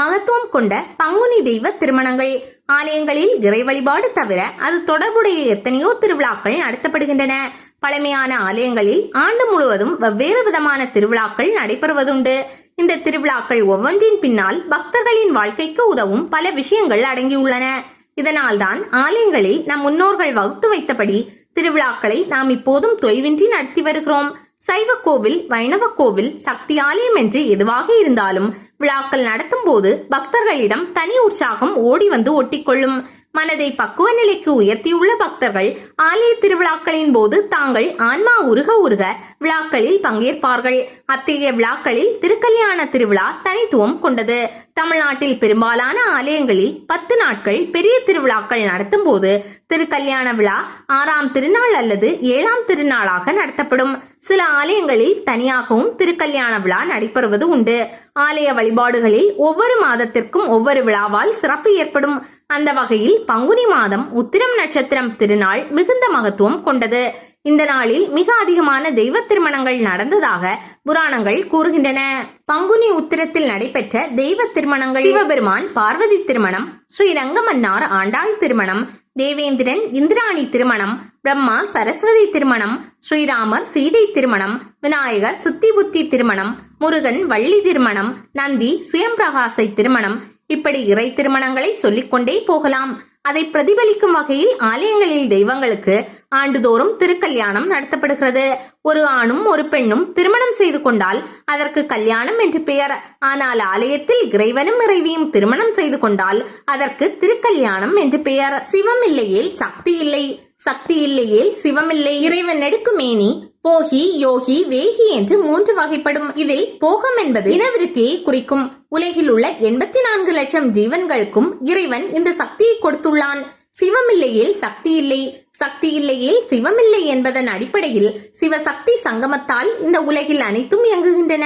மகத்துவம் கொண்ட பங்குனி தெய்வ திருமணங்கள். ஆலயங்களில் இறை வழிபாடு தவிர அது தொடர்புடைய எத்தனையோ திருவிழாக்கள் நடத்தப்படுகின்றன. பழமையான ஆலயங்களில் ஆண்டு முழுவதும் வெவ்வேறு விதமான திருவிழாக்கள் நடைபெறுவதுண்டு. இந்த திருவிழாக்கள் ஒவ்வொன்றின் பின்னால் பக்தர்களின் வாழ்க்கைக்கு உதவும் பல விஷயங்கள் அடங்கியுள்ளன. இதனால்தான் ஆலயங்களில் நம் முன்னோர்கள் வகுத்து வைத்தபடி திருவிழாக்களை நாம் இப்போதும் தொய்வின்றி நடத்தி வருகிறோம். சைவ கோவில் வைணவ கோவில் சக்தி ஆலயம் என்று எதுவாக இருந்தாலும் விழாக்கள் நடத்தும் போது பக்தர்களிடம் தனி உற்சாகம் ஓடி வந்து ஒட்டிக்கொள்ளும். மனதை பக்குவ நிலைக்கு உயர்த்தியுள்ள பக்தர்கள் ஆலய திருவிழாக்களின் போது தாங்கள் ஆன்மா உருக உருக விழாக்களில் பங்கேற்பார்கள். அத்தகைய விழாக்களில் திருக்கல்யாண திருவிழா தனித்துவம் கொண்டது. தமிழ்நாட்டில் பெரும்பாலான ஆலயங்களில் பத்து நாட்கள் பெரிய திருவிழாக்கள் நடத்தும் போது திருக்கல்யாண விழா ஆறாம் திருநாள் அல்லது ஏழாம் திருநாளாக நடத்தப்படும். சில ஆலயங்களில் தனியாகவும் திருக்கல்யாண விழா நடைபெறுவது உண்டு. ஆலய வழிபாடுகளில் ஒவ்வொரு மாதத்திற்கும் ஒவ்வொரு விழாவால் சிறப்பு ஏற்படும். அந்த வகையில் பங்குனி மாதம் உத்திரம் நட்சத்திரம் திருநாள் மிகுந்த மகத்துவம் கொண்டது. இந்த நாளில் மிக அதிகமான தெய்வ திருமணங்கள் நடந்ததாக புராணங்கள் கூறுகின்றன. பங்குனி உத்திரத்தில் நடைபெற்ற தெய்வ திருமணங்கள் சிவபெருமான் பார்வதி திருமணம் ஸ்ரீரங்கமன்னார் ஆண்டாள் திருமணம் தேவேந்திரன் இந்திராணி திருமணம் பிரம்மா சரஸ்வதி திருமணம் ஸ்ரீராமர் சீதை திருமணம் விநாயகர் சித்தி புத்தி திருமணம் முருகன் வள்ளி திருமணம் நந்தி சுயம்பிரகாசை திருமணம் இப்படி இறை திருமணங்களை சொல்லிக்கொண்டே போகலாம். அதை பிரதிபலிக்கும் வகையில் ஆலயங்களில் தெய்வங்களுக்கு ஆண்டுதோறும் திருக்கல்யாணம் நடத்தப்படுகிறது. ஒரு ஆணும் ஒரு பெண்ணும் திருமணம் செய்து கொண்டால் அதற்கு கல்யாணம் என்று பெயர். ஆனால் ஆலயத்தில் இறைவனும் இறைவியும் திருமணம் செய்து கொண்டால் அதற்கு திருக்கல்யாணம் என்று பெயர். சிவம் இல்லையேல் சக்தி இல்லை. சக்தி இல்லையேல் சிவம் இல்லை. இறைவன் நெடுக்குமேனி போகி யோகி வேகி என்று மூன்று வகைப்படும். இதில் போகம் என்பது இனவிருத்தியை குறிக்கும். உலகில் உள்ள எண்பத்தி நான்கு லட்சம் ஜீவன்களுக்கும் இறைவன் இந்த சக்தியை கொடுத்துள்ளான். சிவமில்லையில் சக்தி இல்லை. சக்தி இல்லையில் சிவமில்லை என்பதன் அடிப்படையில் சிவசக்தி சங்கமத்தால் இந்த உலகில் அனைத்தும் இயங்குகின்றன.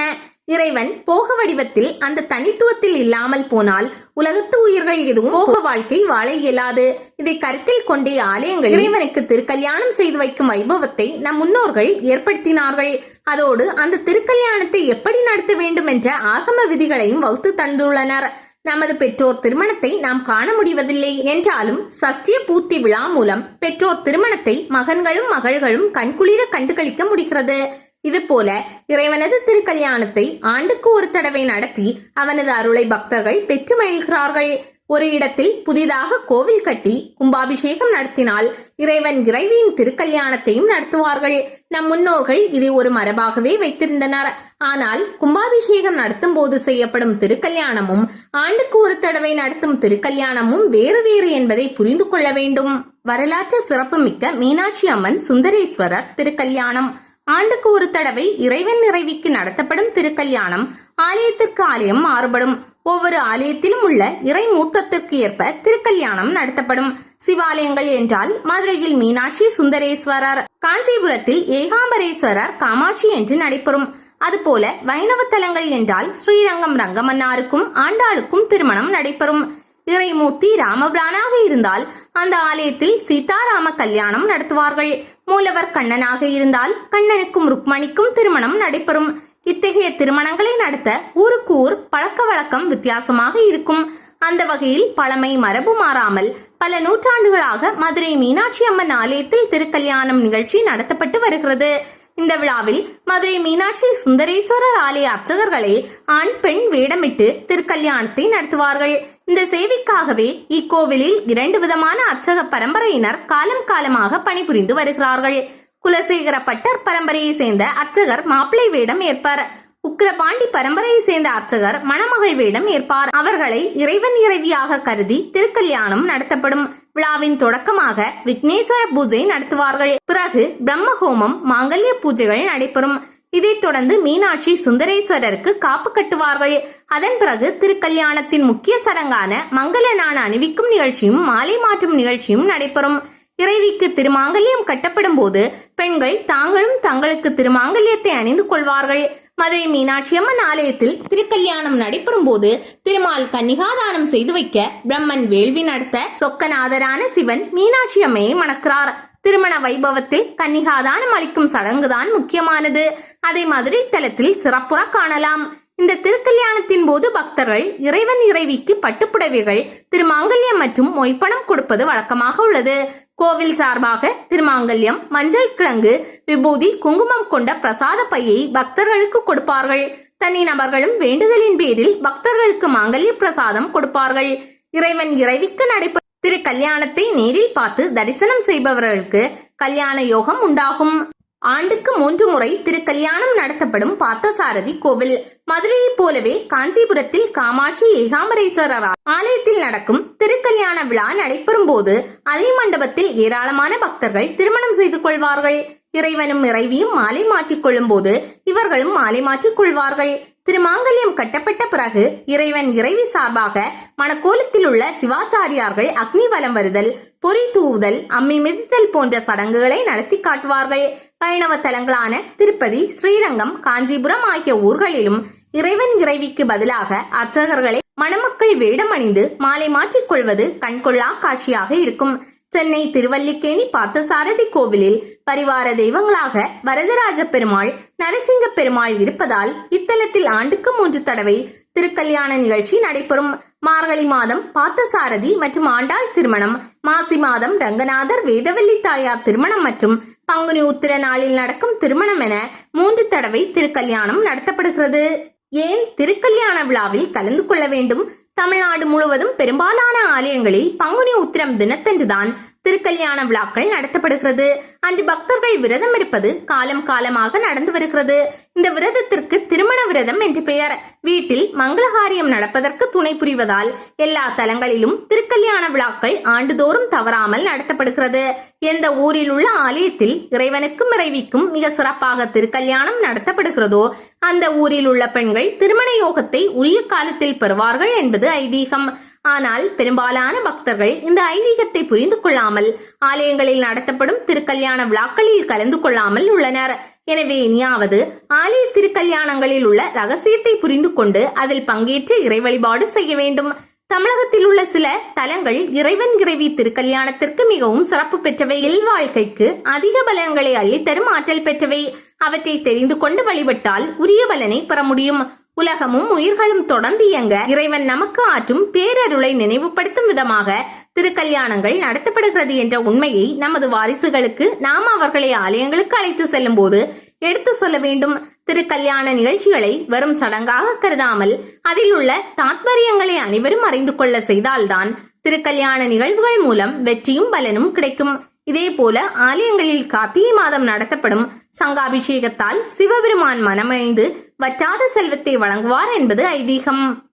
இறைவன் போக வடிவத்தில் அந்த தனித்துவத்தில் இல்லாமல் போனால் உலகத்து உயிர்கள் எதுவும் போக வாழ்க்கை வாழ இயலாது. இதை கருத்தில் கொண்டே ஆலயங்கள் இறைவனுக்கு திருக்கல்யாணம் செய்து வைக்கும் வைபவத்தை நம் முன்னோர்கள் ஏற்படுத்தினார்கள். அதோடு அந்த திருக்கல்யாணத்தை எப்படி நடத்த வேண்டும் என்ற ஆகம விதிகளையும் வகுத்து தந்துள்ளனர். நமது பெற்றோர் திருமணத்தை நாம் காண முடிவதில்லை. என்றாலும் சஷ்டிய பூர்த்தி விழா மூலம் பெற்றோர் திருமணத்தை மகன்களும் மகள்களும் கண்குளிர கண்டுகளிக்க முடிகிறது. இதுபோல இறைவனது திருக்கல்யாணத்தை ஆண்டுக்கு ஒரு தடவை நடத்தி அவனது அருளை பக்தர்கள் பெற்று மகிழ்கிறார்கள். ஒரு இடத்தில் புதிதாக கோவில் கட்டி கும்பாபிஷேகம் நடத்தினால் இறைவன் இறைவியின் திருக்கல்யாணத்தையும் நடத்துவார்கள். நம் முன்னோர்கள் இதை ஒரு மரபாகவே வைத்திருந்தனர். ஆனால் கும்பாபிஷேகம் நடத்தும் போது செய்யப்படும் திருக்கல்யாணமும் ஆண்டுக்கு ஒரு தடவை நடத்தும் திருக்கல்யாணமும் வேறு வேறு என்பதை புரிந்து கொள்ள வேண்டும். வரலாற்று சிறப்புமிக்க மீனாட்சி அம்மன் சுந்தரேஸ்வரர் திருக்கல்யாணம். ஆண்டுக்கு ஒரு தடவை இறைவன் நிறைவிக்கு நடத்தப்படும் திருக்கல்யாணம் ஆலயத்திற்கு ஆலயம் மாறுபடும். ஒவ்வொரு ஆலயத்திலும் உள்ள இறை மூத்தத்திற்கு ஏற்ப திருக்கல்யாணம் நடத்தப்படும். சிவாலயங்கள் என்றால் மதுரையில் மீனாட்சி சுந்தரேஸ்வரர் காஞ்சிபுரத்தில் ஏகாம்பரேஸ்வரர் காமாட்சி என்று நடைபெறும். அதுபோல வைணவ தலங்கள் என்றால் ஸ்ரீரங்கம் ரங்கமன்னாருக்கும் ஆண்டாளுக்கும் திருமணம் நடைபெறும். இறைமூர்த்தி ராமபிரானாக இருந்தால் அந்த ஆலயத்தில் சீதாராம கல்யாணம் நடத்துவார்கள். மூலவர் கண்ணனாக இருந்தால் கண்ணனுக்கும் ருக்மணிக்கும் திருமணம் நடைபெறும். இத்தகைய திருமணங்களை நடத்த ஊருக்கு ஊர் பழக்க வழக்கம் வித்தியாசமாக இருக்கும். அந்த வகையில் பழமை மரபு மாறாமல் பல நூற்றாண்டுகளாக மதுரை மீனாட்சி அம்மன் ஆலயத்தில் திருக்கல்யாணம் நிகழ்ச்சி நடத்தப்பட்டு வருகிறது. இந்த விழாவில் மதுரை மீனாட்சி சுந்தரேஸ்வரர் ஆலய அர்ச்சகர்களே ஆண் பெண் வேடமிட்டு திருக்கல்யாணத்தை நடத்துவார்கள். இந்த சேவைக்காகவே இக்கோவிலில் இரண்டு விதமான அர்ச்சக பரம்பரையினர் காலம் காலமாக பணிபுரிந்து வருகிறார்கள். குலசேகர பட்டர் பரம்பரையை சேர்ந்த அர்ச்சகர் மாப்பிளை வேடம் ஏற்பார். உக்கிரபாண்டி பரம்பரையை சேர்ந்த அர்ச்சகர் மணமகள் வேடம் ஏற்பார். அவர்களை இறைவன் இறைவியாக கருதி திருக்கல்யாணம் நடத்தப்படும். விழாவின் தொடக்கமாக விக்னேஸ்வர பூஜை நடத்துவார்கள். பிறகு பிரம்ம ஹோமம் மாங்கல்ய பூஜைகள் நடைபெறும். இதைத் தொடர்ந்து மீனாட்சி சுந்தரேஸ்வரருக்கு காப்பு கட்டுவார்கள். அதன் பிறகு திருக்கல்யாணத்தின் முக்கிய சடங்கான மங்கள நாண அணிவிக்கும் நிகழ்ச்சியும் மாலை மாற்றும் நிகழ்ச்சியும் நடைபெறும். இறைவிக்கு திருமாங்கல்யம் கட்டப்படும் போது பெண்கள் தாங்களும் தங்களுக்கு திருமாங்கல்யத்தை அணிந்து கொள்வார்கள். மதுரை மீனாட்சி அம்மன் ஆலயத்தில் திருக்கல்யாணம் நடைபெறும் போது திருமால் கன்னிகாதானம் செய்து வைக்க பிரம்மன் வேள்வி நடத்த சொக்கநாதரான சிவன் மீனாட்சி அம்மையை மணக்கிறார். திருமண வைபவத்தில் கன்னிகாதானம் அளிக்கும் சடங்குதான் முக்கியமானது. அதை மதுரை தலத்தில் சிறப்புற காணலாம். இந்த திருக்கல்யாணத்தின் போது பக்தர்கள் இறைவன் இறைவிக்கு பட்டுப்புடவைகள் திருமாங்கல்யம் மற்றும் மொய்ப்பணம் கொடுப்பது வழக்கமாக உள்ளது. கோவில் சார்பாக திருமாங்கல்யம் மஞ்சள் கிழங்கு விபூதி குங்குமம் கொண்ட பிரசாத பையை பக்தர்களுக்கு கொடுப்பார்கள். தனி நபர்களும் வேண்டுதலின் பேரில் பக்தர்களுக்கு மாங்கல்ய பிரசாதம் கொடுப்பார்கள். இறைவன் இறைவிக்கு நடைபெறும் திரு கல்யாணத்தை நேரில் பார்த்து தரிசனம் செய்பவர்களுக்கு கல்யாண யோகம் உண்டாகும். ஆண்டுக்கு மூன்று முறை திருக்கல்யாணம் நடத்தப்படும் பார்த்தசாரதி கோவில். மதுரையைப் போலவே காஞ்சிபுரத்தில் காமாட்சி ஏகாம்பரேஸ்வரர் ஆலயத்தில் நடக்கும் திருக்கல்யாண விழா நடைபெறும் போது அதே மண்டபத்தில் ஏராளமான பக்தர்கள் திருமணம் செய்து கொள்வார்கள். இறைவனும் இறைவியும் மாலை மாற்றிக் கொள்ளும் போது இவர்களும் மாலை மாற்றிக் கொள்வார்கள். திருமாங்கல்யம் கட்டப்பட்ட பிறகு இறைவன் இறைவி சார்பாக மணக்கோலத்தில் உள்ள சிவாச்சாரியார்கள் அக்னி வலம் வருதல் பொறி தூவுதல் அம்மி மிதித்தல் போன்ற சடங்குகளை நடத்தி காட்டுவார்கள். வைணவ தலங்களான திருப்பதி ஸ்ரீரங்கம் காஞ்சிபுரம் ஆகிய ஊர்களிலும் இறைவன் இறைவிக்கு பதிலாக அர்ச்சகர்களை மணமக்கள் வேடம் அணிந்து மாலை மாற்றிக் கொள்வது கண்கொள்ளா காட்சியாக இருக்கும். சென்னை திருவல்லிக்கேணி பார்த்தசாரதி கோவிலில் பரிவார தெய்வங்களாக வரதராஜ பெருமாள் நரசிங்க பெருமாள் இருப்பதால் இத்தலத்தில் ஆண்டுக்கு மூன்று தடவை திருக்கல்யாண நிகழ்ச்சி நடைபெறும். மார்கழி மாதம் பார்த்தசாரதி மற்றும் ஆண்டாள் திருமணம் மாசி மாதம் ரங்கநாதர் வேதவல்லி தாயார் திருமணம் மற்றும் பங்குனி உத்திர நாளில் நடக்கும் திருமணம் என மூன்று தடவை திருக்கல்யாணம் நடத்தப்படுகிறது. ஏன் திருக்கல்யாண விழாவில் கலந்து கொள்ள வேண்டும்? தமிழ்நாடு முழுவதும் பெரும்பாலான ஆலயங்களில் பங்குனி உத்திரம் தினத்தன்றுதான் திருக்கல்யாண விழாக்கள் நடத்தப்படுகிறது. அன்று பக்தர்கள் விரதம் இருப்பது காலம் காலமாக நடந்து வருகிறது. இந்த விரதத்திற்கு திருமண விரதம் என்று பெயர். வீட்டில் மங்களகாரியம் நடப்பதற்கு துணை புரிவதால் எல்லா தலங்களிலும் திருக்கல்யாண விழாக்கள் ஆண்டுதோறும் தவறாமல் நடத்தப்படுகிறது. எந்த ஊரில் உள்ள ஆலயத்தில் இறைவனுக்கும் இறைவிக்கும் மிக சிறப்பாக திருக்கல்யாணம் நடத்தப்படுகிறதோ அந்த ஊரில் உள்ள பெண்கள் திருமண யோகத்தை உரிய காலத்தில் பெறுவார்கள் என்பது ஐதீகம். ஆனால் பெரும்பாலான பக்தர்கள் இந்த ஐதீகத்தை புரிந்து கொள்ளாமல் ஆலயங்களில் நடத்தப்படும் திருக்கல்யாண விழாக்களில் கலந்து கொள்ளாமல் உள்ளனர். எனவே இனியாவது ஆலய திருக்கல்யாணங்களில் உள்ள ரகசியத்தை புரிந்து கொண்டு அதில் பங்கேற்று இறை வழிபாடு செய்ய வேண்டும். தமிழகத்தில் உள்ள சில தலங்கள் இறைவன் இறைவி திருக்கல்யாணத்திற்கு மிகவும் சிறப்பு பெற்றவை. இல்வாழ்க்கைக்கு அதிக பலன்களை அள்ளித்தரும் ஆற்றல் பெற்றவை. அவற்றை தெரிந்து கொண்டு வழிபட்டால் உரிய பலனை பெற முடியும். உலகமும் உயிர்களும் தொடர்ந்து இயங்க இறைவன் நமக்கு ஆற்றும் பேரருளை நினைவுபடுத்தும் விதமாக திருக்கல்யாணங்கள் நடத்தப்படுகிறது என்ற உண்மையை நமது வாரிசுகளுக்கு நாம் அவர்களை ஆலயங்களுக்கு அழைத்து செல்லும் போது எடுத்து சொல்ல வேண்டும். திருக்கல்யாண நிகழ்ச்சிகளை வெறும் சடங்காக கருதாமல் அதில் உள்ள தாத்பரியங்களை அனைவரும் அறிந்து கொள்ள செய்தால்தான் திருக்கல்யாண நிகழ்வுகள் மூலம் வெற்றியும் பலனும் கிடைக்கும். இதே போல ஆலயங்களில் கார்த்திகை மாதம் நடத்தப்படும் சங்காபிஷேகத்தால் சிவபெருமான் மனமைந்து வற்றாத செல்வத்தை வழங்குவார் என்பது ஐதீகம்.